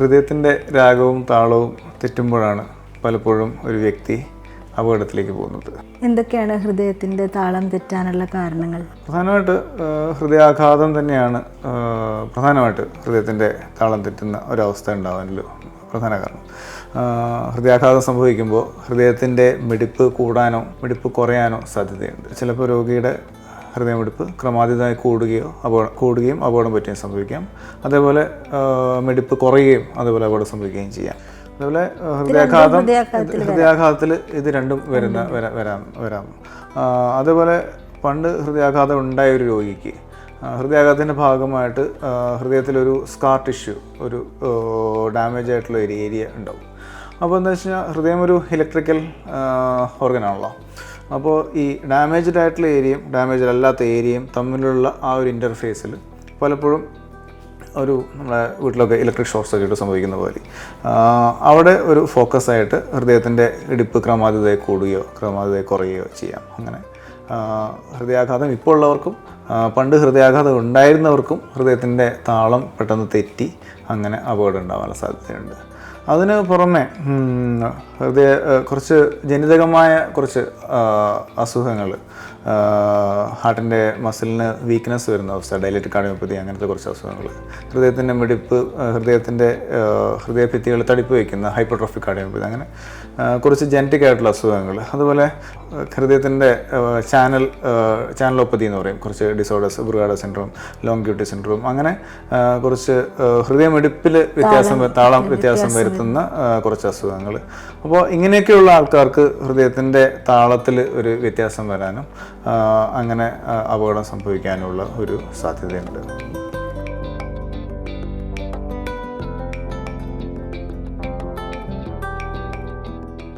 ഹൃദയത്തിന്റെ രാഗവും താളവും തെറ്റുമ്പോഴാണ് പലപ്പോഴും ഒരു വ്യക്തി അപകടത്തിലേക്ക് പോകുന്നത്. എന്തൊക്കെയാണ് ഹൃദയത്തിന്റെ താളം തെറ്റാനുള്ള കാരണങ്ങൾ? പ്രധാനമായിട്ട് ഹൃദയാഘാതം തന്നെയാണ് പ്രധാനമായിട്ട് ഹൃദയത്തിന്റെ താളം തെറ്റുന്ന ഒരവസ്ഥ ഉണ്ടാവാനുള്ള പ്രധാന കാരണം. ഹൃദയാഘാതം സംഭവിക്കുമ്പോൾ ഹൃദയത്തിന്റെ മിടിപ്പ് കൂടാനോ മിടിപ്പ് കുറയാനോ സാധ്യതയുണ്ട്. ചിലപ്പോൾ രോഗിയുടെ ഹൃദയമിടിപ്പ് ക്രമാതീതമായി കൂടുകയോ അപകടം കൂടുകയും അപകടം പറ്റുകയും സംഭവിക്കാം. അതേപോലെ മെടുപ്പ് കുറയുകയും അതേപോലെ അപകടം സംഭവിക്കുകയും ചെയ്യാം. അതേപോലെ ഹൃദയാഘാതം ഹൃദയാഘാതത്തിൽ ഇത് രണ്ടും വരുന്ന വരാ- വരാം വരാം. അതേപോലെ പണ്ട് ഹൃദയാഘാതം ഉണ്ടായ ഒരു രോഗിക്ക് ഹൃദയാഘാതത്തിന്റെ ഭാഗമായിട്ട് ഹൃദയത്തിലൊരു സ്കാർ ടിഷ്യൂ ഒരു ഡാമേജ് ആയിട്ടുള്ള ഒരു ഏരിയ ഉണ്ടാവും. അപ്പോൾ എന്താ വെച്ച് കഴിഞ്ഞാൽ ഹൃദയം ഒരു ഇലക്ട്രിക്കൽ ഓർഗനാണല്ലോ അപ്പോൾ ഈ ഡാമേജ്ഡ് ആയിട്ടുള്ള ഏരിയയും ഡാമേജ്ഡ് അല്ലാത്ത ഏരിയയും തമ്മിലുള്ള ആ ഒരു ഇന്റർഫേസിൽ പലപ്പോഴും ഒരു നമ്മുടെ വീട്ടിലൊക്കെ ഇലക്ട്രിക് ഷോർട്ട് സർക്യൂട്ട് സംഭവിക്കുന്ന പോലെ. അവിടെ ഒരു ഫോക്കസ് ആയിട്ട് ഹൃദയത്തിന്റെ ഇടിപ്പ് ക്രമാതീതയെ കൂടുകയോ ക്രമാതീതയെ കുറയുകയോ ചെയ്യാം. അങ്ങനെ ഹൃദയാഘാതം ഇപ്പോൾ ഉള്ളവർക്കും പണ്ട് ഹൃദയാഘാതം ഉണ്ടായിരുന്നവർക്കും ഹൃദയത്തിന്റെ താളം പെട്ടെന്ന് തെറ്റി അങ്ങനെ അപകടം ഉണ്ടാവാനുള്ള സാധ്യതയുണ്ട്. അതിന് പുറമെ ഹൃദയ കുറച്ച് ജനിതകമായ കുറച്ച് അസുഖങ്ങൾ ഹാർട്ടിന്റെ മസിലിന് വീക്ക്നെസ് വരുന്ന അവസ്ഥ ഡയലറ്റ് കാർഡിയോപ്പതി അങ്ങനത്തെ കുറച്ച് അസുഖങ്ങൾ ഹൃദയത്തിന്റെ മിടിപ്പ് ഹൃദയത്തിന്റെ ഹൃദയഭിത്തികൾ തടിപ്പ് വയ്ക്കുന്ന ഹൈപ്പോട്രോഫിക് കാർഡിയോപ്പതി അങ്ങനെ കുറച്ച് ജനറ്റിക് ആയിട്ടുള്ള അസുഖങ്ങൾ. അതുപോലെ ഹൃദയത്തിന്റെ ചാനൽ ചാനലോപ്പതി എന്ന് പറയും. കുറച്ച് disorders Brugada syndrome long QT syndrome അങ്ങനെ കുറച്ച് ഹൃദയമിടിപ്പിൽ വ്യത്യാസം താളം വ്യത്യാസം വരുത്തുന്ന കുറച്ച് അസുഖങ്ങൾ. അപ്പോൾ ഇങ്ങനെയൊക്കെയുള്ള ആൾക്കാർക്ക് ഹൃദയത്തിന്റെ താളത്തിൽ ഒരു വ്യത്യാസം വരാനും അങ്ങനെ അപകടം സംഭവിക്കാനുള്ള ഒരു സാധ്യതയുണ്ട്.